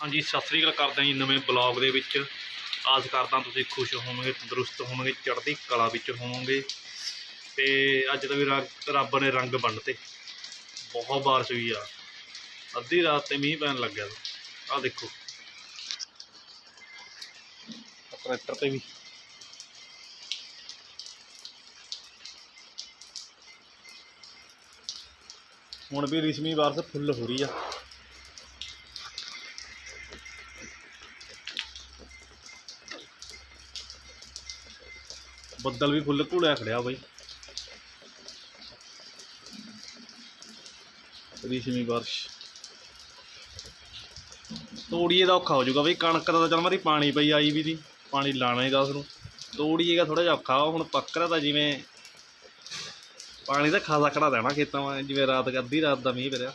ਹਾਂਜੀ, ਸਤਿ ਸ੍ਰੀ ਅਕਾਲ ਕਰਦਾ ਜੀ ਨਵੇਂ ਬਲੌਗ ਦੇ ਵਿੱਚ। ਆਸ ਕਰਦਾ ਤੁਸੀਂ ਖੁਸ਼ ਹੋਵੋਗੇ, ਤੰਦਰੁਸਤ ਹੋਵੋਗੇ, ਚੜ੍ਹਦੀ ਕਲਾ ਵਿੱਚ ਹੋਵੋਗੇ। ਤੇ ਅੱਜ ਤਾਂ ਵੀ ਰੱਬ ਨੇ ਰੰਗ ਬੰਨਤੇ ਬਹੁਤ ਬਾਰਿਸ਼ ਹੋਈ ਆ। ਅੱਧੀ ਰਾਤ ਤੇ ਮੀਂਹ ਪੈਣ ਲੱਗਿਆ। ਆਹ ਦੇਖੋ। ਟਰੈਕਟਰ ਤੇ ਵੀ। ਹੁਣ ਵੀ ਰਿਸ਼ਮੀ ਬਾਰਿਸ਼ ਫੁੱਲ ਹੋ ਰਹੀ ਆ। ਬੱਦਲ ਵੀ ਫੁੱਲ ਘੁਲਿਆ ਖੜਿਆ ਬਾਈ। ਰਿਸ਼ਮੀ ਬਾਰਿਸ਼। ਤੋੜੀਏ ਦਾ ਔਖਾ ਹੋ ਜਾਊਗਾ ਬਈ, ਕਣਕ ਦਾ ਤਾਂ ਮਾਰੀ ਪਾਣੀ ਪਈ ਆਈ ਵੀ ਦੀ ਪਾਣੀ ਲਾਣਾ ਹੀ ਦੱਸ ਨੂੰ ਤੋੜੀਏਗਾ ਥੋੜਾ ਜਿਹਾ ਔਖਾ ਵਾ। ਹੁਣ ਪੱਕਰਾ ਤਾਂ ਜਿਵੇਂ ਪਾਣੀ ਤਾਂ ਖਾਸਾ ਖੜਾ ਦੇਣਾ ਖੇਤਾਂ ਵਾਂ, ਜਿਵੇਂ ਰਾਤ ਅੱਧੀ ਰਾਤ ਦਾ ਮੀਂਹ ਪਿਆ।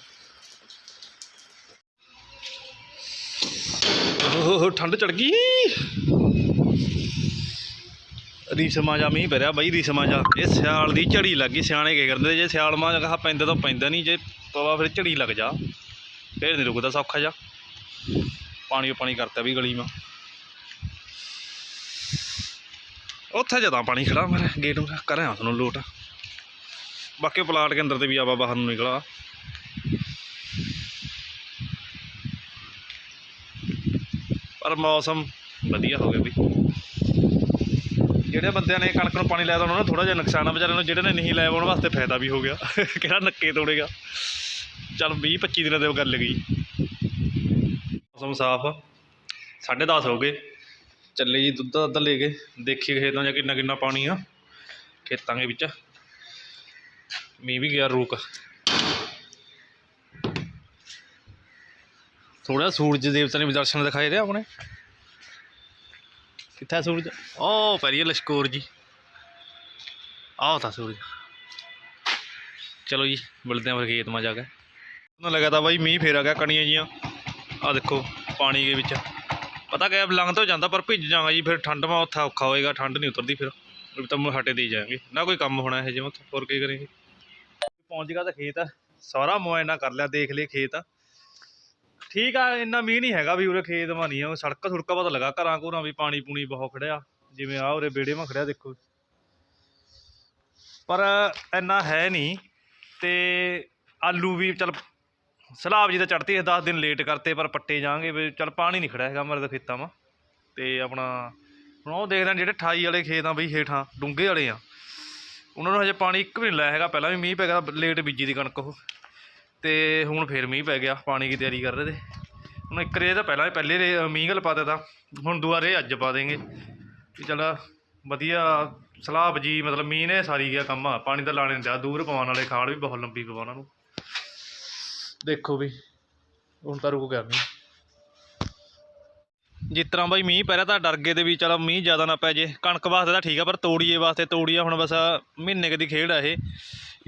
ਓਹ, ਠੰਡ ਚੜ ਗਈ। ਰੀਸਮਾ ਜਾ ਮੀਂਹ ਪੈ ਰਿਹਾ ਬਈ, ਰੀਸਮਾ ਜਾ ਇਹ ਸਿਆਲ ਦੀ ਝੜੀ ਲੱਗੀ ਸਿਆਣੇ ਕੀ ਕਰਦੇ ਜੇ? ਸਿਆਲ ਮਾਂ ਕਹਾ ਪੈਂਦਾ ਤਾਂ ਪੈਂਦਾ ਨਹੀਂ, ਜੇ ਪਵਾ ਫਿਰ ਝੜੀ ਲੱਗ ਜਾ। ਫੇਰ ਨਹੀਂ ਰੁਕਦਾ ਸੌਖਾ ਜਾ ਪਾਣੀ ਪਾਣੀ ਕਰਤਾ ਵੀ ਗਲੀ ਮਾ। ਉੱਥੇ ਜਦਾ ਪਾਣੀ ਖੜਾ ਮੇਰੇ ਗੇਟ ਨੂੰ ਕਰਿਆ ਤੁਹਾਨੂੰ ਲੋਟ। ਬਾਕੀ ਪਲਾਟ ਕੇ ਅੰਦਰ ਤੇ ਵੀ ਆਵਾ ਬਾਹਰ ਨੂੰ ਨਿਕਲਾ। ਪਰ ਮੌਸਮ ਵਧੀਆ ਹੋ ਗਿਆ ਵੀ ਜਿਹੜੇ ਬੰਦਿਆਂ ਨੇ ਕਣਕ ਨੂੰ ਪਾਣੀ ਲਾਇਆ ਤਾਂ ਉਹਨਾਂ ਨੂੰ ਥੋੜਾ ਜਿਹਾ ਨੁਕਸਾਨ ਆ, ਵਿਚਾਰਿਆਂ ਨੂੰ ਜਿਹੜੇ ਨੇ ਨਹੀਂ ਲਾਇਆ ਉਹਨਾਂ ਵਾਸਤੇ ਫਾਇਦਾ ਵੀ ਹੋ ਗਿਆ। ਕਿਹੜਾ ਨੱਕੇ ਤੋੜੇਗਾ। ਚਲ 20 25 ਦਿਨਾਂ ਦੇ ਗੱਲ ਗਈ। ਮੌਸਮ ਸਾਫ਼ 10:30 ਹੋ ਗਏ। ਚੱਲੇ ਜੀ ਦੁੱਧ ਦੱਧ ਲੈ ਕੇ। ਦੇਖੀਏ ਖੇਤਾਂ 'ਚ ਕਿੰਨਾ ਕਿੰਨਾ ਪਾਣੀ ਆ। ਖੇਤਾਂ ਦੇ ਵਿੱਚ। ਮੀਂਹ ਵੀ ਗਿਆ ਰੁਕ। ਥੋੜਾ ਸੂਰਜ ਦੇਵਤਾ ਨੇ ਵੀ ਦਰਸ਼ਨ ਦਿਖਾਏ ਰਿਹਾ ਆਪਣੇ। ਕਿੱਥੇ ਸੂਰਜ? ਉਹ ਪੈਰੀ ਲਸ਼ਕੋਰ ਜੀ। ਆਹ ਤਾਂ ਸੂਰਜ। ਚਲੋ ਜੀ, ਮਿਲਦੇ ਆਂ ਫਿਰ ਖੇਤ ਮਾ ਜਾ ਕੇ। ਉਹਨਾਂ ਲੱਗਾ ਤਾਂ ਬਾਈ ਮੀਂਹ ਫੇਰ ਆ ਗਿਆ ਕਣੀਆਂ ਜੀਆਂ। ਆਹ ਦੇਖੋ, ਪਾਣੀ ਦੇ ਵਿੱਚ। ਪਤਾ ਕਿ ਲੰਘ ਤੋਂ ਜਾਂਦਾ ਪਰ ਭਿੱਜ ਜਾਵਾਂਗਾ ਜੀ, ਫਿਰ ਠੰਡ ਮਾ ਉੱਥੇ ਔਖਾ ਹੋਏਗਾ, ਠੰਡ ਨਹੀਂ ਉਤਰਦੀ ਫਿਰ। ਫਿਰ ਤਾਂ ਮੁੜ ਹਟੇ ਦੇ ਹੀ ਜਾਵਾਂਗੇ ਨਾ ਕੋਈ ਕੰਮ ਹੋਣਾ ਇਹ ਜਿਵੇਂ ਉੱਥੇ ਹੋਰ ਕੀ ਕਰਾਂਗੇ ਪਹੁੰਚ ਗਿਆ ਤਾਂ ਖੇਤ। ਆ ਸਾਰਾ ਮੁਆਇਨਾ ਕਰ ਲਿਆ, ਦੇਖ ਲਏ ਖੇਤ। ਠੀਕ ਆ, ਇੰਨਾ ਮੀਂਹ ਨਹੀਂ ਹੈਗਾ ਵੀ ਉਰੇ ਖੇਤ ਮਾ ਨਹੀਂ ਆ, ਸੜਕ ਸੁੜਕਾ ਪਤਾ ਲੱਗਾ, ਘਰਾਂ ਘੁਰਾਂ ਵੀ ਪਾਣੀ ਪੂਣੀ ਬਹੁਤ ਖੜਿਆ, ਜਿਵੇਂ ਆ ਉਰੇ ਬੇੜੇ ਮਾ ਖੜਿਆ ਦੇਖੋ। ਪਰ ਇੰਨਾ ਹੈ ਨਹੀਂ ਤੇ ਆਲੂ ਵੀ ਚਲ ਸਲਾਬ ਜੀ ਤਾਂ ਚੜਤੀ 10 ਦਿਨ ਲੇਟ ਕਰਤੇ, ਪਰ ਪੱਟੇ ਜਾਣਗੇ ਵੀ ਚਲ ਪਾਣੀ ਨਹੀਂ ਖੜਿਆ ਹੈਗਾ ਮੇਰੇ ਤਾਂ ਖੇਤਾਂ ਮਾ ਤੇ ਆਪਣਾ, ਹੁਣ ਉਹ ਦੇਖਦੇ ਹਾਂ ਜਿਹੜੇ 28 ਵਾਲੇ ਖੇਤ ਆ ਬਈ ਹੇਠਾਂ, ਡੂੰਘੇ ਵਾਲੇ ਆ, ਉਹਨਾਂ ਨੂੰ ਹਜੇ ਪਾਣੀ ਇੱਕ ਵੀ ਨਹੀਂ ਲਾਇਆ ਹੈਗਾ, ਪਹਿਲਾਂ ਵੀ ਮੀਂਹ ਪੈ ਗਿਆ ਲੇਟ ਬੀਜੀ ਦੀ ਕਣਕ ਉਹ। ਤੇ ਹੁਣ ਫੇਰ ਮੀਂਹ ਪੈ ਗਿਆ, ਪਾਣੀ ਦੀ ਤਿਆਰੀ ਕਰ ਰਹੇ ਤੇ। ਹੁਣ ਇੱਕ ਰੇ ਤਾਂ ਪਹਿਲਾਂ ਪਹਿਲੇ ਰੇ ਮੀਂਹ ਗਲ ਪਾ ਦਿੱਤਾ। ਹੁਣ ਦੂਆ ਰੇ ਅੱਜ ਪਾ ਦੇਂਗੇ ਵੀ ਚਲ ਵਧੀਆ ਸਲਾਬ ਜੀ ਮਤਲਬ ਮੀਂਹ ਨੇ ਸਾਰੀ ਗਿਆ ਕੰਮ। ਆ ਪਾਣੀ ਤਾਂ ਲਾਣੇ ਨਹੀਂ ਦੂਰ ਪਵਾਉਣ ਵਾਲੇ, ਖਾਲ ਵੀ ਬਹੁਤ ਲੰਬੀ ਪਵਾ ਉਹਨਾਂ ਨੂੰ ਦੇਖੋ ਵੀ, ਹੁਣ ਤਾਂ ਰੁਕ ਗਿਆ ਮੀਂਹ। ਜਿਸ ਤਰ੍ਹਾਂ ਬਾਈ ਮੀਂਹ ਪੈ ਰਿਹਾ, ਤਾਂ ਡਰ ਗਏ ਦੇ ਵੀ ਚਲ ਮੀਂਹ ਜ਼ਿਆਦਾ ਨਾ ਪੈ ਜੇ। ਕਣਕ ਵਾਸਤੇ ਤਾਂ ਠੀਕ ਆ, ਪਰ ਤੋੜੀਏ ਵਾਸਤੇ, ਤੋੜੀਆ ਹੁਣ ਬਸ ਮਹੀਨੇ ਕਦੀ ਖੇਡ ਆ ਇਹ।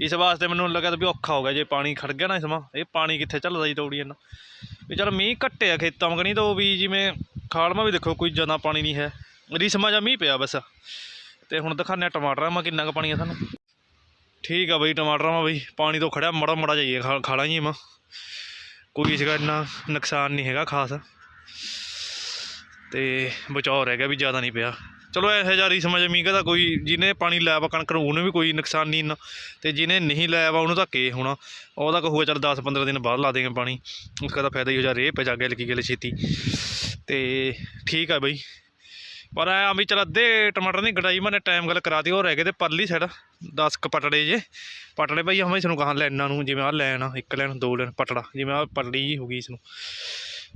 ਇਸ ਵਾਸਤੇ ਮੈਨੂੰ ਲੱਗਾ ਤਾਂ ਵੀ ਔਖਾ ਹੋ ਗਿਆ, ਜੇ ਪਾਣੀ ਖੜ ਗਿਆ ਨਾ ਇਸ ਮਾ ਇਹ ਪਾਣੀ ਕਿੱਥੇ ਚੱਲਦਾ ਜੀ ਤੋੜੀ ਨਾ। ਵੀ ਚਲ ਮੀਂਹ ਘੱਟਿਆ ਖੇਤਾਂ ਮਗਣੀ ਤਾਂ ਉਹ ਵੀ ਜਿਵੇਂ ਖਾਲਮਾ ਵੀ ਦੇਖੋ, ਕੋਈ ਜ਼ਿਆਦਾ ਪਾਣੀ ਨਹੀਂ ਹੈ। ਰੀਸਮਾ ਜਾਂ ਮੀਂਹ ਪਿਆ ਬਸ। ਤੇ ਹੁਣ ਦਿਖਾਉਂਦੇ ਹਾਂ ਟਮਾਟਰਾਂ ਮਾ ਕਿੰਨਾ ਕੁ ਪਾਣੀ ਆ ਸਾਨੂੰ। ਠੀਕ ਆ ਬਈ ਟਮਾਟਰਾਂ ਮਾ ਬਈ, ਪਾਣੀ ਤੋਂ ਖੜਿਆ ਮੜਾ ਮੜਾ ਜਾਈਏ ਖਾ, ਖਾਲਾਂ ਜੀ ਮਾ ਕੋਈ ਇਸਗਾ ਇੰਨਾ ਨੁਕਸਾਨ ਨਹੀਂ ਹੈਗਾ ਖਾਸ। ਤੇ ਬਚਾਓ ਰਹਿ ਗਿਆ ਵੀ ਜ਼ਿਆਦਾ ਨਹੀਂ ਪਿਆ। ਚਲੋ ਇਹੋ ਜਿਹਾ ਰੀ ਸਮਝ ਮੀਂਹ ਦਾ ਕੋਈ, ਜਿਹਨੇ ਪਾਣੀ ਲਾਇਆ ਵਾ ਕਣਕ ਨੂੰ, ਉਹਨੂੰ ਵੀ ਕੋਈ ਨੁਕਸਾਨ ਨਹੀਂ ਇੰਨਾ ਤੇ ਜਿਹਨੇ ਨਹੀਂ ਲਾਇਆ ਵਾ, ਉਹਨੂੰ ਤਾਂ ਕੇ ਹੋਣਾ। ਉਹਦਾ ਕਹੂਗਾ, ਚੱਲ 10 15 ਦਿਨ ਬਾਅਦ ਲਾ ਦੇਂਗੇ ਪਾਣੀ। ਉਸਦਾ ਤਾਂ ਫਾਇਦਾ ਹੀ ਹੋ ਜਾ ਰੇ ਪੈ ਜਾ ਗਿਆ ਲਕੀ ਗਲੇ ਛੇਤੀ। ਤੇ ਠੀਕ ਆ ਬਈ। ਪਰ ਆ ਵੀ ਚਲ ਅੱਧੇ ਟਮਾਟਰ ਦੀ ਗੜਾਈ ਮੈਨੇ ਟਾਈਮ ਗੱਲ ਕਰਾ ਦੀ ਉਹ ਰਹਿ ਗਏ ਤੇ ਪਰਲੀ ਸਾਈਡ 10 ਕ ਪਟੜੇ ਜੇ। ਪਟੜੇ ਭਾਈ ਹਮੇ ਇਸ ਨੂੰ ਕਹਾਂ ਲੈਣਾ ਨੂੰ, ਜਿਵੇਂ ਆ ਲੈਣ ਆ, ਇੱਕ ਲੈਣ, ਦੋ ਲੈਣ, ਪਟੜਾ। ਜਿਵੇਂ ਆ ਪਰਲੀ ਜੀ ਹੋ ਗਈ ਇਸ ਨੂੰ।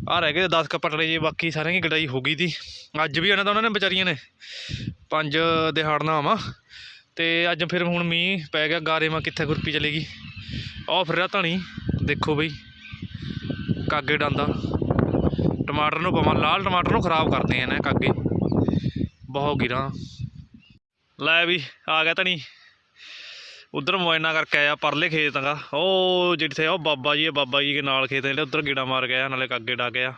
ਆ ਰਹਿ ਗਏ 10 ਕ ਪਟੜੇ ਜੇ ਬਾਕੀ ਸਾਰਿਆਂ ਦੀ ਗੜਾਈ ਹੋ ਗਈ ਤੀ ਅੱਜ ਵੀ ਇਹਨਾਂ ਦਾ, ਉਹਨਾਂ ਨੇ ਵਿਚਾਰੀਆਂ ਨੇ ਪੰਜ ਦਿਹਾੜਨਾ ਵਾ ਤੇ ਅੱਜ ਫਿਰ ਹੁਣ ਮੀਂਹ ਪੈ ਗਿਆ, ਗਾਰੇ ਮਾ ਕਿੱਥੇ ਗੁਰਪੀ ਚਲੇਗੀ। ਆਹ ਫਿਰ ਰਿਹਾ ਧਣੀ, ਦੇਖੋ ਬਈ, ਕਾਗੇ ਡਾਂਦਾ। ਟਮਾਟਰ ਨੂੰ ਪਵਾਂ, ਲਾਲ ਟਮਾਟਰ ਨੂੰ ਖਰਾਬ ਕਰਦੇ ਆ ਨਾ ਕਾਗੇ। ਬਹੁਤ ਗਿਰਾਂ। ਲੈ ਵੀ ਆ ਗਿਆ ਧਣੀ। ਉਧਰ ਮੁਆਇਨਾ ਕਰਕੇ ਆਇਆ ਪਰਲੇ ਖੇਤ ਦਾ। ਉਹ ਜਿੱਥੇ ਉਹ ਬਾਬਾ ਜੀ ਹੈ ਬਾਬਾ ਜੀ ਦੇ ਨਾਲ ਖੇਤ ਜਿਹੜੇ ਉਧਰ ਗੇੜਾ ਮਾਰ ਗਿਆ ਨਾਲੇ ਕਾਗੇ ਡਾ ਗਿਆ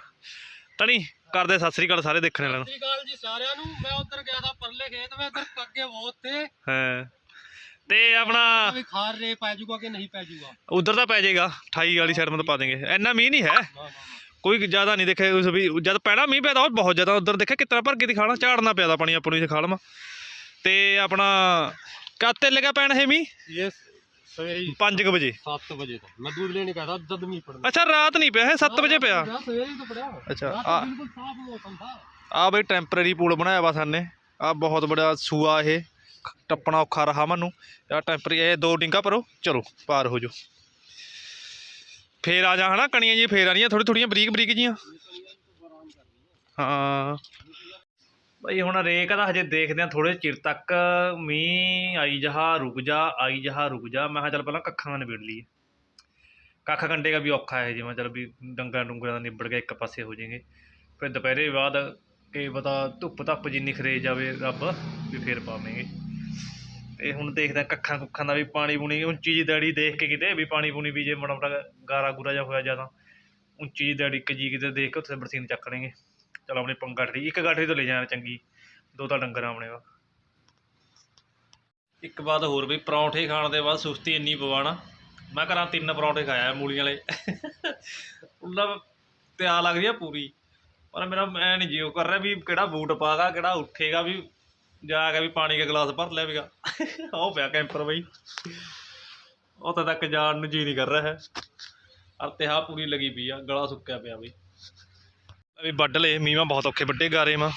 ਧਣੀ ਕਰਦੇ ਸਤਿ ਸ੍ਰੀ ਅਕਾਲ ਸਾਰੇ ਦੇਖਣ ਵਾਲਿਆਂ ਨੂੰ। ਸਤਿ ਸ਼੍ਰੀ ਅਕਾਲ ਜੀ ਸਾਰਿਆਂ ਨੂੰ। ਮੈਂ ਉਧਰ ਗਿਆ ਤਾਂ ਪਰਲੇ ਖੇਤ ਵਿੱਚ ਉਧਰ ਕੱਗੇ ਬਹੁਤ ਤੇ ਹਾਂ। ਤੇ ਆਪਣਾ ਵੀ ਖਾਰ ਰੇ ਪੈ ਜਾਊਗਾ ਕਿ ਨਹੀਂ ਪੈ ਜਾਊਗਾ ਉਧਰ ਤਾਂ ਪੈ ਜਾਏਗਾ 28 ਵਾਲੀ ਸਾਈਡ ਮਤ ਪਾ ਦੇਂਗੇ। ਇੰਨਾ ਮੀਂਹ ਨਹੀਂ ਹੈ। ਕੋਈ ਜ਼ਿਆਦਾ ਨਹੀਂ ਦੇਖਿਆ ਉਸ ਵੀ ਜਦ ਪਹਿਲਾਂ ਮੀਂਹ ਉਹ ਬਹੁਤ ਜ਼ਿਆਦਾ ਉਧਰ ਦੇਖਿਆ ਕਿਤਨਾ ਭਰ ਕੇ ਦਿਖਾਣਾ ਝਾੜਨਾ ਪਿਆ ਤਾ ਪਾਣੀ ਆਪਾਂ ਨੂੰ ਇਸੇ ਖਾਲਮਾ ਤੇ ਆਪਣਾ ਕਾਤੇ ਲਗਾ ਪੈਣ ਹੈ ਮੀਂਹ ये सवेरे 5 ਵਜੇ सात बजे तक मैं दूध लेने गया था जब मी पड़ा ਅੱਛਾ ਰਾਤ ਨਹੀਂ ਪਿਆ ਹੈ 7 ਵਜੇ ਪਿਆ सवेरे ही तो पड़ा अच्छा, रात आ- को बिल्कुल साफ मौसम था ਆ ਬਈ ਟੈਂਪਰੇਰੀ ਪੂਲ ਬਣਾਇਆ ਵਾ ਸਾਨੇ ਆ ਬਹੁਤ ਬੜਾ ਸੂਆ ਇਹ ਟੱਪਣਾ ਔਖਾ ਰਹਾ ਮੈਨੂੰ ਆ ਟੈਂਪਰੇਰੀ ਇਹ ਦੋ ਡਿੰਗਾ ਭਰੋ ਚਲੋ ਪਾਰ ਹੋ ਜਾਓ ਫੇਰ ਆ ਜਾ ਹਨਾ ਕਣੀਆਂ ਜੀ ਫੇਰ ਆ ਰਹੀਆਂ ਥੋੜੀ ਥੋੜੀਆਂ ਬਰੀਕ ਬਰੀਕ ਜੀਆਂ ਹਾਂ ਬਈ ਹੁਣ ਰੇਕ ਦਾ ਹਜੇ ਦੇਖਦੇ ਆ ਥੋੜੇ ਚਿਰ ਤੱਕ ਮੀਂਹ ਆਈ ਜਹਾ, ਰੁਕ ਜਾ, ਆਈ ਜਹਾ, ਰੁਕ ਜਾ, ਮੈਂ ਕਿਹਾ ਚੱਲ ਪਹਿਲਾਂ ਕੱਖਾਂ ਦਾ ਨਿਬੇੜ ਲਈਏ। ਕੱਖ ਕੰਡੇ ਦਾ ਵੀ ਔਖਾ ਹੈ ਜਿਵੇਂ ਚੱਲ ਵੀ ਡੰਗਰਾਂ ਡੁੰਗਰਾਂ ਦਾ ਨਿਬੜ ਗਿਆ, ਇੱਕ ਪਾਸੇ ਹੋ ਜਾਏਗੇ। ਫਿਰ ਦੁਪਹਿਰੇ ਬਾਅਦ ਕੀ ਪਤਾ ਧੁੱਪ ਧੱਪ ਜਿੰਨੀ ਨਿਖਰੇ ਜਾਵੇ ਰੱਬ, ਵੀ ਫੇਰ ਪਾਵਾਂਗੇ। ਤੇ ਹੁਣ ਦੇਖਦੇ ਹਾਂ ਕੱਖਾਂ ਕੁੱਖਾਂ ਦਾ ਵੀ ਪਾਣੀ ਪੂਣੀ, ਉੱਚੀ ਜੀ ਦੜੀ ਦੇਖ ਕੇ ਕਿਤੇ ਵੀ ਪਾਣੀ ਪੂਣੀ ਵੀ ਜੇ ਮਾੜਾ ਮੋਟਾ ਗਾਰਾ ਗੂਰਾ ਜਿਹਾ ਹੋਇਆ ਜ਼ਿਆਦਾ, ਉੱਚੀ ਜੀ ਦੜੀ ਇੱਕ ਜੀ ਕਿਤੇ ਦੇਖ ਕੇ ਉੱਥੇ ਬਰਸੀਨ ਚੱਕ ਲੈਂਗੇ ਚਲ ਆਪਣੀ ਪੰਗ ਇੱਕ ਗਾਠੜੀ ਤੋਂ ਲੈ ਜਾਣਾ ਚੰਗੀ, ਦੋ ਤਾਂ ਡੰਗਰ ਆਪਣੇ ਵਾ ਇੱਕ ਬਾਤ ਹੋਰ ਵੀ, ਪਰੌਂਠੇ ਖਾਣ ਦੇ ਬਾਅਦ ਸੁਸਤੀ ਇੰਨੀ ਪਵਾਣਾ, ਮੈਂ ਘਰਾਂ ਤਿੰਨ ਪਰੌਂਠੇ ਖਾਇਆ ਮੂਲੀਆਂ ਵਾਲੇ। ਉਹਨਾਂ ਪਿਆ ਲੱਗਦੀ ਆ ਪੂਰੀ, ਪਰ ਮੇਰਾ ਮੈਂ ਨਹੀਂ ਜਿਉ ਕਰ ਰਿਹਾ ਵੀ ਕਿਹੜਾ ਬੂਟ ਪਾਗਾ, ਕਿਹੜਾ ਉੱਠੇਗਾ, ਵੀ ਜਾ ਕੇ ਵੀ ਪਾਣੀ ਦਾ ਗਲਾਸ ਭਰ ਲਿਆਵੇਗਾ ਉਹ ਪਿਆ ਕੈਂਪਰ ਬਈ। ਉੱਥੇ ਤੱਕ ਜਾਣ ਨੂੰ ਜੀ ਨਹੀਂ ਕਰ ਰਿਹਾ ਹੈ। ਅਰ ਤਿਹਾ ਪੂਰੀ ਲੱਗੀ ਪਈ ਆ, ਗਲਾ ਸੁੱਕਿਆ ਪਿਆ ਬਈ। ਵੀ ਵੱਢ ਲਏ, ਮੀਂਹਾਂ ਬਹੁਤ ਔਖੇ ਵੱਡੇ ਗਾਰੇ ਮਾ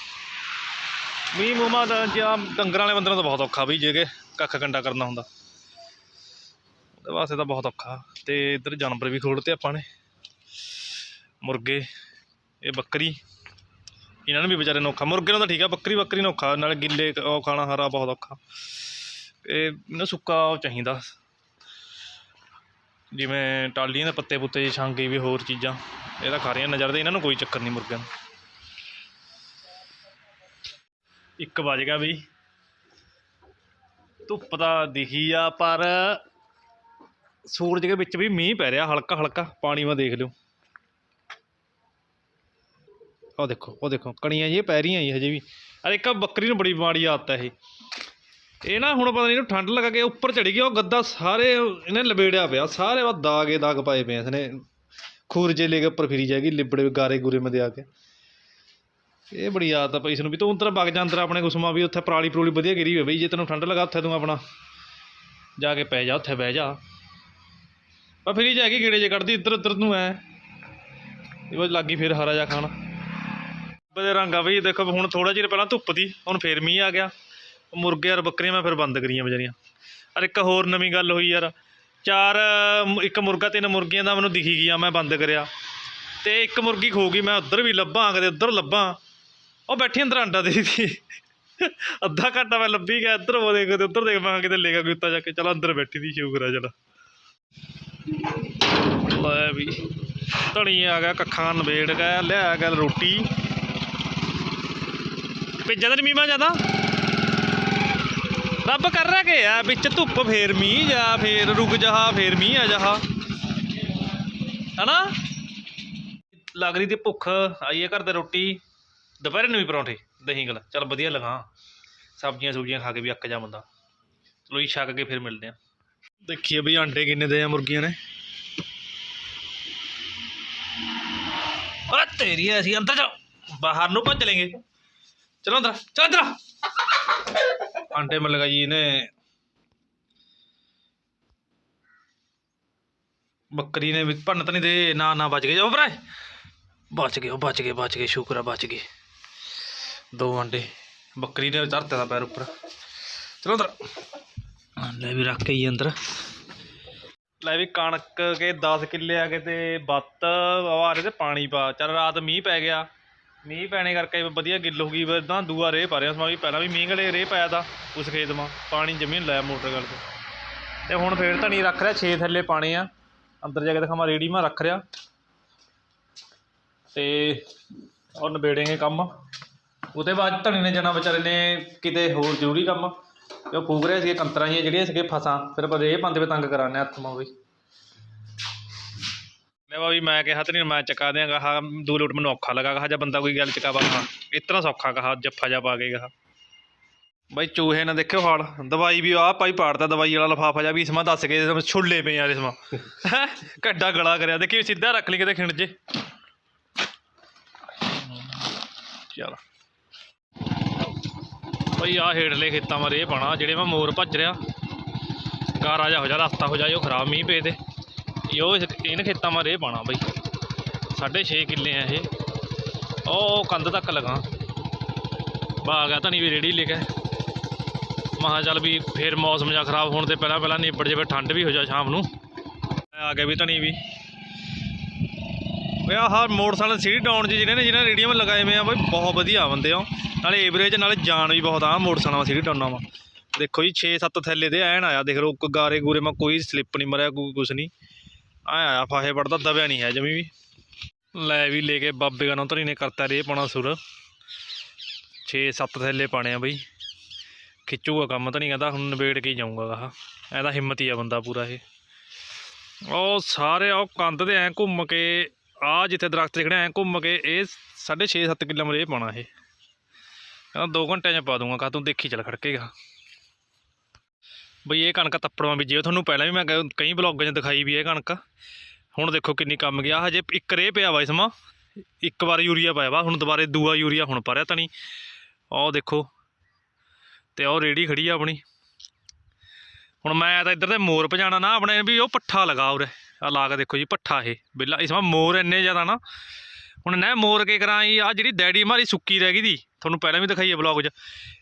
ਮੀਂਹ ਮੂਮਾ ਦਾ ਜਾਂ ਡੰਗਰਾਂ ਵਾਲੇ ਬੰਦੇ ਨੂੰ ਤਾਂ ਬਹੁਤ ਔਖਾ ਵੀ, ਜੇ ਕਿ ਕੱਖ ਕੰਡਾ ਕਰਨਾ ਹੁੰਦਾ। ਉਹਦੇ ਵਾਸਤੇ ਤਾਂ ਬਹੁਤ ਔਖਾ। ਤੇ ਇੱਧਰ ਜਾਨਵਰ ਵੀ ਖੋਲਤੇ ਆਪਾਂ ਨੇ। ਮੁਰਗੇ, ਇਹ ਬੱਕਰੀ। ਇਹਨਾਂ ਨੂੰ ਵੀ ਵਿਚਾਰੇ ਨੂੰ ਔਖਾ। ਮੁਰਗੇ ਨੂੰ ਤਾਂ ਠੀਕ ਆ, ਬੱਕਰੀ ਬੱਕਰੀ ਨੂੰ ਔਖਾ। ਨਾਲ ਗਿੱਲੇ ਉਹ ਖਾਣਾ ਹਰਾ ਬਹੁਤ ਔਖਾ। ਇਹ ਇਹਨੂੰ ਸੁੱਕਾ ਉਹ ਚਾਹੀਦਾ। ਜਿਵੇਂ ਟਾਲੀਆਂ ਦੇ ਪੱਤੇ ਪੁੱਤੇ ਛਾਂਗੇ ਵੀ ਹੋਰ ਚੀਜ਼ਾਂ। ਇਹ ਤਾਂ ਖਾ ਰਹੀਆਂ ਨਜ਼ਰ ਦੇ, ਇਹਨਾਂ ਨੂੰ ਕੋਈ ਚੱਕਰ ਨਹੀਂ ਮੁਰਗਿਆਂ ਨੂੰ। ਇੱਕ ਵੱਜ ਗਿਆ ਬਈ। ਧੁੱਪ ਤਾਂ ਦਿਖੀ ਆ, ਪਰ ਸੂਰਜ ਦੇ ਵਿੱਚ ਵੀ ਮੀਂਹ ਪੈ ਰਿਹਾ, ਹਲਕਾ ਹਲਕਾ। ਪਾਣੀ ਮਾ ਦੇਖ ਲਿਓ। ਉਹ ਦੇਖੋ ਉਹ ਦੇਖੋ, ਕਣੀਆਂ ਜੀ ਪੈ ਰਹੀਆਂ ਜੀ ਹਜੇ ਵੀ। ਅਰੇ ਇੱਕ ਬੱਕਰੀ ਨੂੰ ਬੜੀ ਮਾੜੀ ਆਦਤ ਹੈ ਇਹ। ਇਹ ਨਾ ਹੁਣ ਪਤਾ ਨਹੀਂ ਇਹਨੂੰ ਠੰਡ ਲੱਗ ਕੇ ਉੱਪਰ ਚੜੀ ਗਿਆ ਉਹ ਗੱਦਾ ਸਾਰੇ ਇਹਨੇ ਲਬੇੜਿਆ ਪਿਆ, ਸਾਰੇ ਉਹ ਦਾਗੇ ਦਾਗ ਪਾਏ ਪਏ ਇਸਨੇ। ਖੂਰਜੇ ਲੈ ਕੇ ਉੱਪਰ ਫਿਰੀ ਜਾਏਗੀ, ਲਿਬੜੇ ਗਾਰੇ ਗੂਰੇ ਮੇ ਦੇ ਆ ਕੇ। ਇਹ ਬੜੀ ਆਦਤ ਆ ਭਾਈ ਇਸ ਨੂੰ ਵੀ। ਤੂੰ ਅੰਦਰ ਵਗ ਜਾ, ਅੰਦਰ ਆਪਣੇ ਕੁਸਮਾ ਵੀ, ਉੱਥੇ ਪਰਾਲੀ ਪਰੂਲੀ ਵਧੀਆ ਗਿਰੀ ਹੋਵੇ ਬਈ। ਜੇ ਤੈਨੂੰ ਠੰਡ ਲੱਗਾ ਉੱਥੇ ਤੂੰ ਆਪਣਾ। ਜਾ ਕੇ ਪੈ ਜਾ, ਉੱਥੇ ਬਹਿ ਜਾ। ਪਰ ਫਿਰੀ ਜਾਏਗੀ, ਗੇੜੇ ਜੇ ਕੱਢਦੀ, ਇੱਧਰ ਉੱਧਰ ਨੂੰ ਐ। ਇਹ ਬਸ ਲੱਗੀ ਫਿਰ ਹਰਾ ਜਾ ਖਾਣ। ਬਦੇ ਰੰਗ ਆ ਬਈ, ਦੇਖੋ ਹੁਣ ਥੋੜਾ ਜਿਹਾ ਪਹਿਲਾਂ ਧੁੱਪ ਦੀ, ਹੁਣ ਫੇਰ ਮੀਂਹ ਆ ਗਿਆ। ਮੁਰਗੇ ਯਾਰ ਬੱਕਰੀਆਂ ਮੈਂ ਫਿਰ ਬੰਦ ਕਰੀਆਂ ਵਿਚਾਰੀਆਂ। ਅਰ ਇੱਕ ਹੋਰ ਨਵੀਂ ਗੱਲ ਹੋਈ ਯਾਰ। ਚਾਰ ਇੱਕ ਮੁਰਗਾ, ਤਿੰਨ ਮੁਰਗੀਆਂ ਦਾ ਮੈਨੂੰ ਦਿਖੀ ਗਿਆ ਮੈਂ ਬੰਦ ਕਰਿਆ। ਤੇ ਇੱਕ ਮੁਰਗੀ ਖੋ ਗਈ, ਮੈਂ ਉੱਧਰ ਵੀ ਲੱਭਾਂ ਕਦੇ ਉੱਧਰ ਲੱਭਾਂ। ਉਹ ਬੈਠੀ ਅੰਦਰ ਅੰਡਾ ਦੇ ਸੀ ਅੱਧਾ ਘੰਟਾ ਮੈਂ ਲੱਭੀ ਗਿਆ, ਇੱਧਰ ਉਹ ਦੇਖ ਤੇ ਉੱਧਰ ਦੇਖ, ਮੈਂ ਕਿਤੇ ਲੈ ਗਿਆ ਕੋਈ ਉੱਤਾ ਜਾ ਕੇ। ਚਲ ਅੰਦਰ ਬੈਠੀ ਦੀ ਸ਼ੁਕਰ ਆ, ਚਲ। ਲੈ ਵੀ ਧਣੀ ਆ ਗਿਆ, ਕੱਖਾਂ ਨਵੇੜ ਗਿਆ, ਲਿਆ ਗਿਆ ਰੋਟੀ। ਭੇਜਿਆ ਤਾਂ ਨੀ ਮੀਮਾ ਜ਼ਿਆਦਾ? ਰੱਬ ਕਰ ਰਿਹਾ ਕਿ ਆ ਵਿੱਚ ਧੁੱਪ ਫੇਰ ਮੀਂਹ ਜਾ ਫੇਰ ਰੁਕ ਜਹਾ ਫੇਰ ਮੀਂਹ ਆ ਜਹਾ ਹਨਾ? ਲੱਗ ਰਹੀ ਤੇ ਭੁੱਖ ਆਈਏ ਘਰ ਦੇ ਰੋਟੀ। ਦੁਪਹਿਰੇ ਨੂੰ ਵੀ ਪਰੌਂਠੇ, ਦਹੀਂ ਗਲ। ਚੱਲ ਵਧੀਆ ਲਗਾ। ਸਬਜ਼ੀਆਂ ਸੁਬਜ਼ੀਆਂ ਖਾ ਕੇ ਵੀ ਅੱਕ ਜਾ ਬੰਦਾ। ਚਲੋ ਜੀ, ਛੱਕ ਕੇ ਫਿਰ ਮਿਲਦੇ ਆ। ਦੇਖੀਏ ਬਈ ਆਂਡੇ ਕਿੰਨੇ ਦੇ ਆ ਮੁਰਗੀਆਂ ਨੇ। ਆ ਤੇਰੀ ਅਸੀਂ ਅੰਦਰ ਜਾ ਬਾਹਰ ਨੂੰ ਭੱਜ ਲੈਂਗੇ ਚਲੋ ਅੰਦਰ, ਚਲ ਅੰਦਰ। ਆਂਡੇ ਮੈਂ ਲਗਾਈ ਇਹਨੇ। ਬੱਕਰੀ ਨੇ ਵੀ ਭੰਨ ਤਾਂ ਨਹੀਂ ਦੇ, ਨਾ ਨਾ ਬਚ ਗਏ। ਜਾਓ ਭਰਾ। ਬਚ ਗਏ, ਉਹ ਬਚ ਗਏ ਬਚ ਗਏ, ਸ਼ੁਕਰ ਆ, ਬਚ ਗਏ। ਦੋ ਆਂਡੇ ਬੱਕਰੀ ਨੇ ਧਰਤੇ ਦਾ ਪੈਰ ਉੱਪਰ। ਚਲੋ ਅੰਦਰ। ਲੈ ਵੀ ਰੱਖ ਕੇ ਹੀ ਅੰਦਰ। ਲੈ ਵੀ ਕਣਕ ਕੇ 10 ਕਿੱਲੇ ਆ ਕੇ ਤੇ ਬੱਤ ਆ ਰਹੇ ਤੇ ਪਾਣੀ ਪਾ। ਚੱਲ ਰਾਤ ਮੀਂਹ ਪੈ ਗਿਆ। ਮੀਂਹ ਪੈਣੇ ਕਰਕੇ ਵਧੀਆ ਗਿੱਲ ਹੋ ਗਈ ਇਦਾਂ ਦੂਆ ਰੇਹ ਪਾ ਰਿਹਾ ਸਮਾਂ ਵੀ ਪਹਿਲਾਂ ਵੀ ਮੀਂਹ ਗਲੇ ਰੇਹ ਪਾਇਆ ਤਾ ਉਸ ਖੇਤ ਮਾ, ਪਾਣੀ ਜ਼ਮੀਨ ਲਾਇਆ ਮੋਟਰ ਗੱਲ ਤੇ। ਤੇ ਹੁਣ ਫੇਰ ਧਣੀ ਰੱਖ ਰਿਹਾ 6 ਥੱਲੇ ਪਾਣੇ ਆ, ਅੰਦਰ ਜਾ ਕੇ ਦਿਖਾਵਾਂ ਰੇੜੀ ਮਾ ਰੱਖ ਰਿਹਾ। ਤੇ ਉਹ ਨਿਬੇੜेंगे ਕੰਮ। ਉਹਦੇ ਬਾਅਦ ਧਣੀ ਨੇ ਜਾਣਾ ਵਿਚਾਰੇ ਨੇ ਕਿਤੇ ਹੋਰ ਜ਼ਰੂਰੀ ਕੰਮ, ਤੇ ਉਹ ਫੂਕ ਰਿਹਾ ਸੀ ਕੰਤਰਾਂ ਜਿਹੀਆਂ ਜਿਹੜੀਆਂ ਸੀਗੇ ਫਸਾਂ, ਫਿਰ ਆਪਾਂ ਰੇਹ ਪਾਉਂਦੇ ਵੇ ਤੰਗ ਕਰਾਨੇ ਹੱਥ ਮਾ ਵੀ। ਵਾ ਵੀ ਮੈਂ ਕਿਹਾ ਤੇ ਮੈਂ ਚਕਾ ਦਿਆਂਗਾ, ਹਾਂ ਦੋ ਲੋਟ ਮੈਨੂੰ ਔਖਾ ਲੱਗਾ, ਕਹਾ, ਜਾਂ ਬੰਦਾ ਕੋਈ ਗੱਲ ਚਕਾ ਪਾਵਾਂ ਇਤਨਾ ਸੌਖਾ ਕਹਾ, ਜੱਫਾ ਜਾ ਪਾ ਕੇ ਕਹਾ। ਬਾਈ ਚੂਹੇ ਨੇ ਦੇਖਿਓ ਹਾਲ, ਦਵਾਈ ਵੀ ਆਹ ਪਾਈ ਪਾੜਦਾ ਦਵਾਈ ਵਾਲਾ ਲਫਾਫਾ ਜਾ ਵੀ ਇਸਮਾ ਦੱਸ ਕੇ ਛੁੱਲੇ ਪਏ ਯਾਰ ਇਸਮਾ ਕੱਡਾ ਗਲਾ ਕਰਿਆ, ਦੇਖੀ ਸਿੱਧਾ ਰੱਖ ਲਈ ਕਿਤੇ ਖਿੰਡ ਜੇ। ਚਲ। ਬਈ ਆ ਹੇਠਲੇ ਖੇਤਾਂ ਮਾ ਇਹ ਪਾਣਾ ਜਿਹੜੇ ਮੈਂ ਮੋਰ ਭੱਜ ਰਿਹਾ। ਗਾਰਾ ਜਾ ਹੋ ਜਾ, ਰਸਤਾ ਹੋ ਜਾ ਜੋ ਖਰਾਬ ਮੀਂਹ ਪਏ ਤੇ। ਯੋ ਇਹਨ ਖੇਤਾਂ ਮਾ ਰੇ ਪਾਣਾ ਬਈ। ਸਾਢੇ 6 ਕਿੱਲੇ ਆ ਇਹ। ਉਹ ਕੰਧ ਤੱਕ ਲਗਾ। ਬਾ ਆ ਗਿਆ ਧਣੀ ਵੀ ਰੇੜੀ ਲੈ ਕੇ। ਮਹਾ ਚੱਲ ਵੀ ਫੇਰ ਮੌਸਮ ਜਾ ਖਰਾਬ ਹੋਣ ਤੇ ਪਹਿਲਾਂ ਪਹਿਲਾਂ ਨਿਬੜ ਜਾਵੇ, ਠੰਡ ਵੀ ਹੋ ਜਾ ਸ਼ਾਮ ਨੂੰ। ਆ ਗਿਆ ਵੀ ਧਣੀ ਵੀ। ਓਏ ਆਹ ਮੋਟਰਸਾਈਕਲ ਸਿਟੀ ਡਾਊਨ ਜੀ ਜਿਹੜੇ ਨੇ ਜਿਹਨਾਂ ਰੇਡੀਅਮ ਲਗਾਏ ਹੋਏ ਆ, ਬਈ ਬਹੁਤ ਵਧੀਆ ਬੰਦੇ ਆ। ਨਾਲੇ ਐਵਰੇਜ ਨਾਲੇ ਜਾਨ ਵੀ ਬਹੁਤ ਆ ਮੋਟਰਸਾਈਕਲ ਸਿਟੀ ਡਾਊਨਾਂ ਵਾ। ਦੇਖੋ ਜੀ 6-7 ਥੈਲੇ ਦੇ ਐਨ ਆਇਆ, ਦੇਖ ਲਓ ਗਾਰੇ ਗੂਰੇ ਮਾ ਕੋਈ ਸਲਿੱਪ ਨਹੀਂ ਮਰਿਆ, ਕੋਈ ਕੁਛ ਨਹੀਂ। ਆਇਆ ਫਾਹੇ ਵੜਦਾ, ਦਬਿਆ ਨਹੀਂ ਹੈ ਜਮੀ ਵੀ। ਲੈ ਵੀ ਲੈ ਕੇ ਬਾਬੇ ਗਨੋਂ ਧਰੀ ਨੇ ਕਰਤਾ ਰੇ ਪਾਉਣਾ ਸੁਰ। 6-7 ਥੈਲੇ ਪਾਣੇ ਆ ਬਈ। ਖਿੱਚੂਗਾ ਕੰਮ ਤਾਂ ਨਹੀਂ, ਕਹਿੰਦਾ ਹੁਣ ਨਿਬੇੜ ਕੇ ਹੀ ਜਾਊਂਗਾ ਆਹ ਐਦਾ ਹਿੰਮਤ ਹੀ ਆ ਬੰਦਾ ਪੂਰਾ ਇਹ। ਉਹ ਸਾਰੇ ਉਹ ਕੰਧ ਦੇ ਐ ਘੁੰਮ ਕੇ, ਆ ਜਿੱਥੇ ਦਰਖਤ ਜਿਹੜੇ ਐ ਘੁੰਮ ਕੇ, ਇਹ 6.5 7 ਕਿੱਲਾ ਮਰੇ ਪਾਉਣਾ ਇਹ। ਕਹਿੰਦਾ 2 ਘੰਟਿਆਂ 'ਚ ਪਾ ਦੂੰਗਾ ਕਾ ਤੂੰ ਦੇਖੀ ਚੱਲ ਖੜਕੇਗਾ। ਬਈ ਇਹ ਕਣਕ ਤੱਪੜਾਂ ਬੀਜੀ ਤੁਹਾਨੂੰ ਪਹਿਲਾਂ ਵੀ ਮੈਂ ਕ- ਕਈ ਬਲੌਗਾਂ 'ਚ ਦਿਖਾਈ ਵੀ ਇਹ ਕਣਕ। ਹੁਣ ਦੇਖੋ ਕਿੰਨੀ ਕੰਮ ਗਿਆ। ਹਜੇ ਇੱਕ ਰੇ ਪਿਆ ਵਾ ਇਸਮਾ ਇੱਕ ਵਾਰ ਯੂਰੀਆ ਪਾਇਆ ਵਾ। ਹੁਣ ਦੁਬਾਰੇ ਦੂਆ ਯੂਰੀਆ ਹੁਣ ਪਾ ਰਿਹਾ ਤਾਂ ਨਹੀਂ ਉਹ ਦੇਖੋ। ਤੇ ਉਹ ਰੇੜੀ ਖੜੀ ਆ ਆਪਣੀ। ਹੁਣ ਮੈਂ ਤਾਂ ਇੱਧਰ ਤੇ ਮੋਰ ਭਜਾਣਾ ਨਾ ਆਪਣੇ ਵੀ ਉਹ ਪੱਠਾ ਲਗਾ ਉਰੇ। ਆ ਲਾ ਕੇ ਦੇਖੋ ਜੀ, ਪੱਠਾ ਇਹ। ਬਿੱਲਾ ਇਸ ਵਾਰ ਮੋਰ ਇੰਨੇ ਜ਼ਿਆਦਾ ਨਾ। ਹੁਣ ਨਾ ਮੋਰ ਕੇ ਕਰਾਂ ਜੀ ਆ ਜਿਹੜੀ ਡੈਡੀ ਮਾਰੀ ਸੁੱਕੀ ਰਹਿ ਗਈ ਦੀ, ਤੁਹਾਨੂੰ ਪਹਿਲਾਂ ਵੀ ਦਿਖਾਈ ਹੈ ਬਲੌਗ 'ਚ।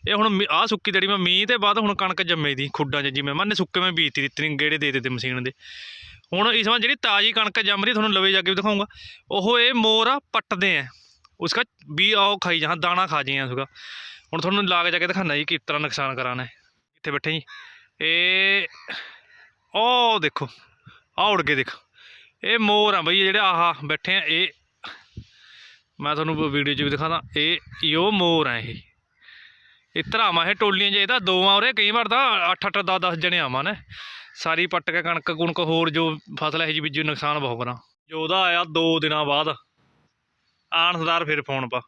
ਇਹ ਹੁਣ ਆ ਸੁੱਕੀ ਡੈਡੀ ਮੈਂ ਮੀਂਹ ਤੇ ਬਾਅਦ ਹੁਣ ਕਣਕ ਜੰਮੇ ਦੀ, ਖੁੱਡਾਂ 'ਚ ਜਿਵੇਂ, ਮੰਨੇ ਸੁੱਕੇ ਮੈਂ ਬੀਜਤੀ ਦਿੱਤੀ ਗੇੜੇ ਦੇ ਦਿੱਤੇ ਮਸ਼ੀਨ ਦੇ। ਹੁਣ ਇਸ ਵਾਰ ਜਿਹੜੀ ਤਾਜ਼ੀ ਕਣਕ ਜੰਮ ਰਹੀ, ਤੁਹਾਨੂੰ ਲਵੇ ਜਾ ਕੇ ਵੀ ਦਿਖਾਉਂਗਾ, ਉਹ ਇਹ ਮੋਰ ਆ, ਪੱਟਦੇ ਆ। ਉਸਕਾ ਵੀ ਉਹ ਖਾਈ ਜਾਂ ਦਾਣਾ ਖਾ ਜੇ ਉਸਕਾ ਹੁਣ ਤੁਹਾਨੂੰ ਲਾ ਕੇ ਜਾ ਕੇ ਦਿਖਾਣਾ ਜੀ, ਕਿਸ ਤਰ੍ਹਾਂ ਨੁਕਸਾਨ ਕਰਾਣਾ ਹੈ। ਇੱਥੇ ਬੈਠੇ ਜੀ। ਇਹ ਉਹ ਦੇਖੋ ਆ ਉੜ ਕੇ ਦੇਖੋ। ਇਹ ਮੋਰ ਆ ਬਈ ਜਿਹੜੇ ਆਹ ਬੈਠੇ ਆ, ਇਹ ਮੈਂ ਤੁਹਾਨੂੰ ਵੀਡੀਓ 'ਚ ਵੀ ਦਿਖਾਦਾ ਇਹ, ਇਹੋ ਮੋਰ ਆ ਇਹ। ਇਹ ਧਰਾਵਾਂ, ਇਹ ਟੋਲੀਆਂ 'ਚ ਇਹਦਾ ਦੋ ਆ ਉਰੇ, ਕਈ ਵਾਰ ਤਾਂ 8 8 10 10 ਜਣੇ ਆਵਾਂ ਨੇ। ਸਾਰੀ ਪੱਟ ਕੇ ਕਣਕ, ਕੁਣਕ ਹੋਰ ਜੋ ਫਸਲ ਇਹ ਜੀ ਬੀਜੀ ਨੁਕਸਾਨ ਬਹੁਤ ਕਰਾਂ ਜੋ ਉਹਦਾ ਆਇਆ 2 ਦਿਨਾਂ ਬਾਅਦ ਆਣ ਸਰਦਾਰ ਫਿਰ ਫੋਨ ਪਾ।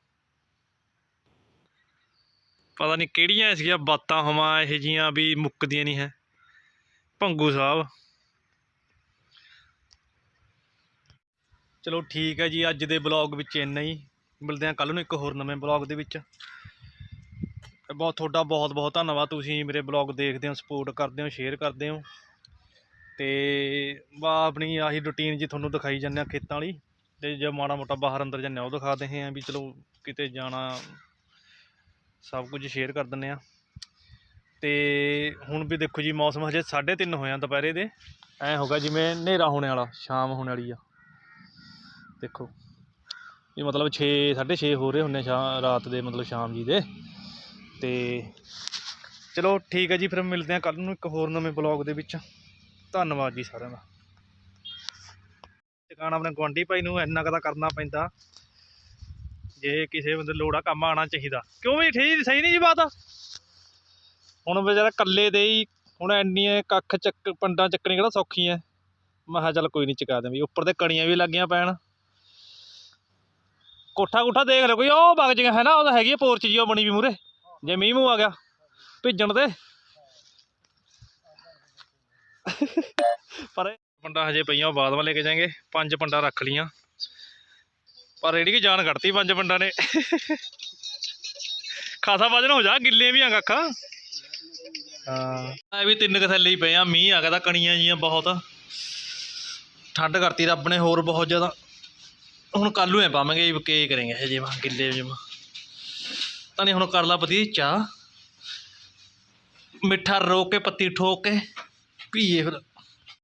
ਪਤਾ ਨਹੀਂ ਕਿਹੜੀਆਂ ਸੀਗੀਆਂ ਬਾਤਾਂ ਹਵਾ, ਇਹ ਜੀਆਂ ਵੀ ਮੁੱਕਦੀਆਂ ਨਹੀਂ ਹੈ। ਭੰਗੂ ਸਾਹਿਬ ਚਲੋ ਠੀਕ ਹੈ ਜੀ, ਅੱਜ ਦੇ ਬਲੌਗ ਵਿੱਚ ਇੰਨਾ ਹੀ। ਮਿਲਦੇ ਹਾਂ ਕੱਲ ਨੂੰ ਇੱਕ ਹੋਰ ਨਵੇਂ ਬਲੌਗ ਦੇ ਵਿੱਚ। ਬਹੁਤ, ਤੁਹਾਡਾ ਬਹੁਤ ਬਹੁਤ ਧੰਨਵਾਦ। ਤੁਸੀਂ ਮੇਰੇ ਬਲੌਗ ਦੇਖਦੇ ਹੋ ਸਪੋਰਟ ਕਰਦੇ ਹੋ ਸ਼ੇਅਰ ਕਰਦੇ ਹੋ। ਤੇ ਬਾ, ਆਪਣੀ ਆਹੀ ਰੁਟੀਨ ਜੀ ਤੁਹਾਨੂੰ ਦਿਖਾਈ ਜਾਂਦੇ ਆ ਖੇਤਾਂ ਵਾਲੀ। ਤੇ ਜੇ ਮਾੜਾ ਮੋਟਾ ਬਾਹਰ ਅੰਦਰ ਜਾਂਦੇ ਆ ਉਹ ਦਿਖਾ ਦਿੰਦੇ ਆ ਵੀ ਚਲੋ ਕਿਤੇ ਜਾਣਾ। ਸਭ ਕੁਝ ਸ਼ੇਅਰ ਕਰ ਦਿੰਦੇ ਆ ਤੇ ਹੁਣ ਵੀ ਦੇਖੋ ਜੀ, ਮੌਸਮ ਹਜੇ 3:30 ਹੋਇਆ ਦੁਪਹਿਰੇ ਦੇ। ਐ ਹੋਗਾ ਜਿਵੇਂ ਹਨੇਰਾ ਹੋਣੇ ਵਾਲਾ, ਸ਼ਾਮ ਹੋਣ ਵਾਲੀ ਆ। ਦੇਖੋ। ਇਹ ਮਤਲਬ 6 6:30 ਹੋ ਰਹੇ ਹੁੰਨੇ ਸ਼ਾਮ, ਰਾਤ ਦੇ ਮਤਲਬ ਸ਼ਾਮ ਜੀ ਦੇ। ਤੇ ਚਲੋ ਠੀਕ ਹੈ ਜੀ, ਫਿਰ ਮਿਲਦੇ ਆ ਕੱਲ ਨੂੰ ਇੱਕ ਹੋਰ ਨਵੇਂ ਬਲੌਗ ਦੇ ਵਿੱਚ। ਧੰਨਵਾਦ ਜੀ ਸਾਰਿਆਂ ਦਾ। ਟਿਕਾਣਾ ਆਪਣੇ ਗੁਆਂਢੀ ਭਾਈ ਨੂੰ ਇੰਨਾ ਕਦਾ ਕਰਨਾ ਪੈਂਦਾ। ਜੇ ਕਿਸੇ ਬੰਦੇ ਲੋੜ ਆ ਕੰਮ ਆਣਾ ਚਾਹੀਦਾ। ਕਿਉਂ ਵੀ ਠੀਕ ਸਹੀ ਨਹੀਂ ਜੀ ਬਾਤ? ਹੁਣ ਵਿਚਾਰਾ ਕੱਲੇ ਦੇ ਹੀ, ਹੁਣ ਇੰਨੀਆਂ ਕੱਖ ਚੱਕ, ਪੰਡਾਂ ਚੱਕਣੀ ਕਿਹੜਾ ਸੌਖੀ ਸੌਖੀਆਂ। ਮੈਂ ਕਿਹਾ ਚੱਲ ਕੋਈ ਨਹੀਂ ਚੁਕਾ ਦੇ ਵੀ ਉੱਪਰ ਤੇ ਕਣੀਆਂ ਵੀ ਲੱਗੀਆਂ ਪੈਣ। ਕੋਠਾ ਕੋਠਾ ਦੇਖ ਲਓ ਕੋਈ, ਉਹ ਵਗ ਜਿਹਾ ਹੈ ਨਾ ਉਹ ਤਾਂ ਹੈਗੀ ਆ ਪੋਰਚ ਜੀ ਉਹ ਬਣੀ ਵੀ ਮੂਰੇ ਜੇ ਮੀਂਹ ਮੂੰਹ ਆ ਗਿਆ, ਭਿੱਜਣ ਤੇ। ਪਰ ਪੰਡਾ ਹਜੇ ਪਈਆਂ ਬਾਅਦ ਵਿੱਚ ਲੈ ਕੇ ਜਾਵਾਂਗੇ ਪੰਜ ਪੰਡਾ ਰੱਖ ਲੀਆਂ ਪਰ ਇਹਦੀ ਕੀ ਜਾਨ ਕੱਢਤੀ ਪੰਜ ਪੰਡਾਂ ਨੇ। ਖਾਸਾ ਵਜਨ ਹੋ ਜਾ ਗਿੱਲੇ ਵੀ ਆ ਕੱਖਾਂ ਹਾਂ। ਇਹ ਵੀ ਤਿੰਨ ਕ ਥੱਲੇ ਹੀ ਪਏ ਆ, ਮੀਂਹ ਆ ਗਿਆ ਤਾਂ ਕਣੀਆਂ ਜੀਆਂ ਬਹੁਤ। ਠੰਡ ਕਰਤੀ ਰੱਬ ਨੇ ਹੋਰ ਬਹੁਤ ਜ਼ਿਆਦਾ। ਹੁਣ ਕੱਲ ਨੂੰ ਐ ਪਾਵਾਂਗੇ ਵੀ ਕੀ ਕਰਾਂਗੇ ਇਹ ਜਿਵੇਂ ਗਿੱਲੇ ਜਿਵੇਂ। ਤਾਂ ਨਹੀਂ ਹੁਣ ਕਰ ਲਾ ਵਧੀਆ ਚਾਹ। ਮਿੱਠਾ ਰੋਕ ਕੇ, ਪੱਤੀ ਠੋਕ ਕੇ ਪੀਏ ਫਿਰ।